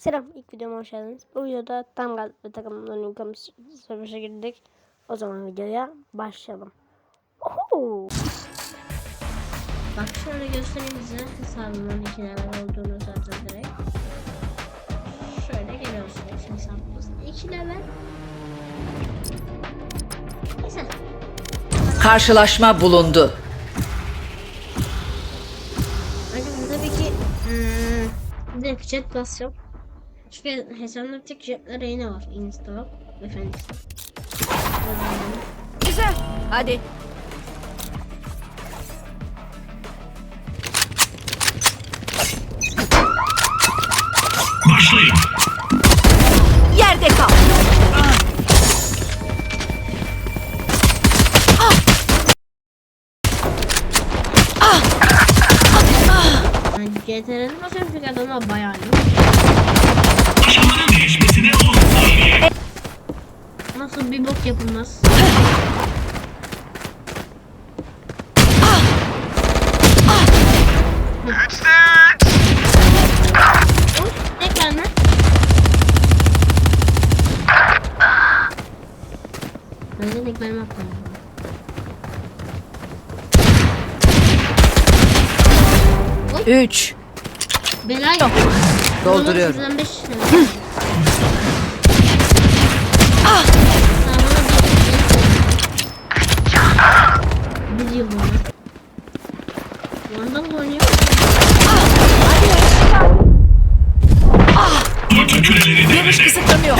Selam, ilk videoma hoş geldiniz. Bu videoda tam gaz ve takımların yıkamış savaşa girdik. O zaman videoya başlayalım. Oho! Bak şöyle göstereyim size hesabımın iki level olduğunu zaten direkt. Şöyle geliyorsunuz hesabımızın iki level. Neyse. Karşılaşma bulundu. Arkadaşlar tabii ki hmm, direkt jet basacağım. Çünkü hesabımda bir tek jetler yine var. Insta ve Fenix'te. Güzel. Hadi. Başlayın. Yerde kal. CTRL'de basıyorum çünkü adamlar bayağı iyi. Aşamanın 10 saniye. Nasıl bir bok yapılmaz. Tek benim hakkım. Üç. Bela yok. Dolduruyorum. Ah! Bir yıl bunu. Vandal mı oynuyor? Orta küreleri Görüş devrede. kısıtlanıyor.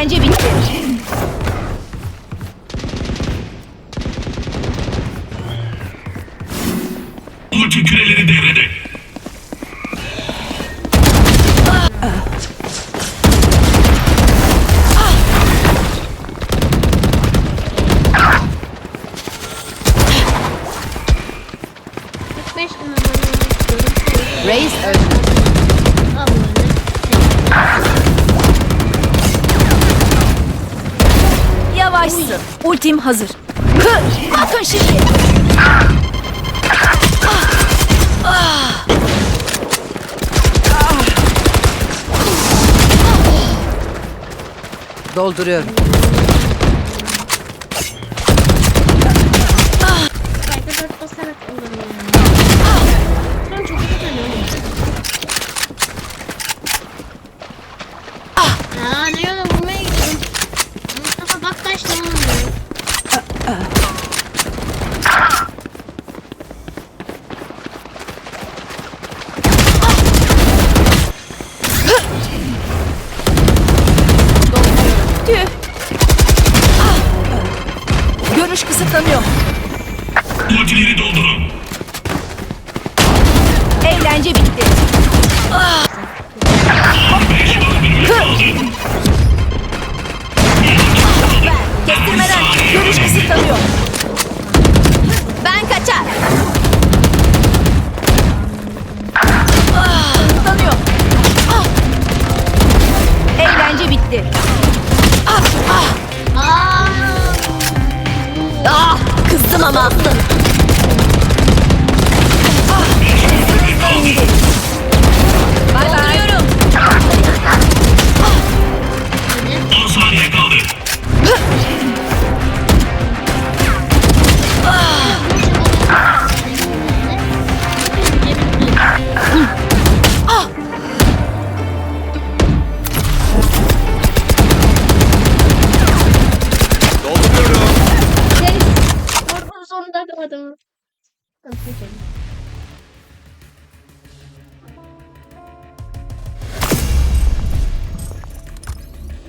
Eğlence bitti. Orta küreleri devrede. Reis öldü. Al böyle. Yavaşsın. Ultim hazır. Bakın şimdi. Dolduruyorum. Belki dört basarak olur yani. Ultileri doldurun. Eğlence bitti. 15 öldürme kaldı. Kestirmeden görüş kısıtlanıyor. Ben kaçar. Ah, Kısıtlanıyor. Eğlence bitti. Ah, ah, ah, kızdım ama. Sonunda kaldım.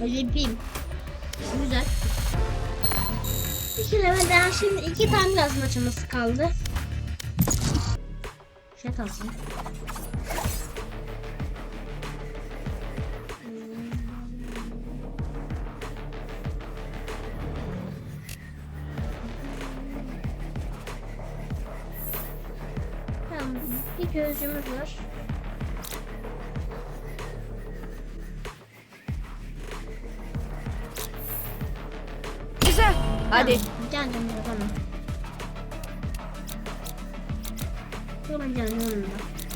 Öyle. Güzel. İki level daha şimdi iki tane gaz maçımız kaldı. Jet alsın. Gözcümüz var. Güzel. Hadi. Can can can tamam. Hemen can yanında.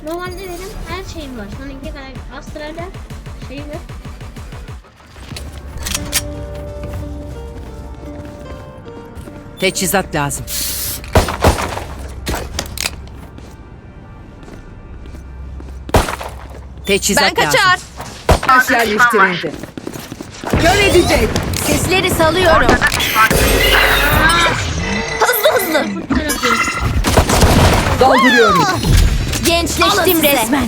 Normalde benim her şeyim var. Seninki kadar astralde şey var. Teçhizat lazım. Teçhizat Ben kaçar. Taş yerleştirildi. Kör edecek. Sesleri salıyorum. Hızlı hızlı. Dolduruyorum. Gençleştim resmen.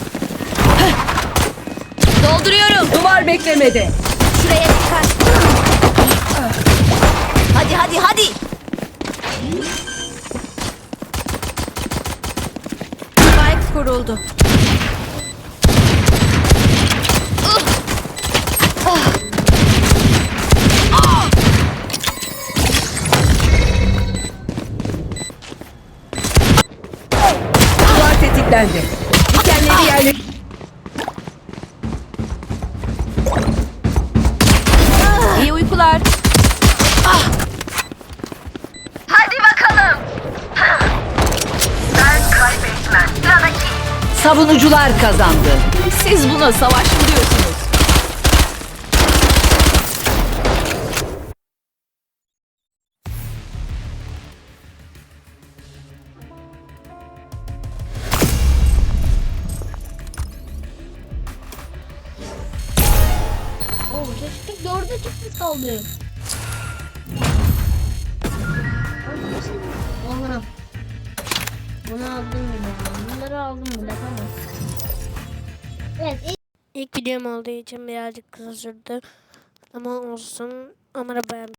Dolduruyorum. Duvar beklemedi. Şuraya dikkat. Hadi hadi hadi. Spike kuruldu. Tetiklendi. Dikenleri yerle... İyi uykular. Savunucular kazandı. Siz buna savaş mı diyorsunuz? Dörde çıkmış kaldı. Oğlum. Bunu aldım bile. Bunları aldım bile tamam. Evet ilk İlk videom olduğu için birazcık kısa sürdü. Ama olsun. Umarım beğenmişsiniz.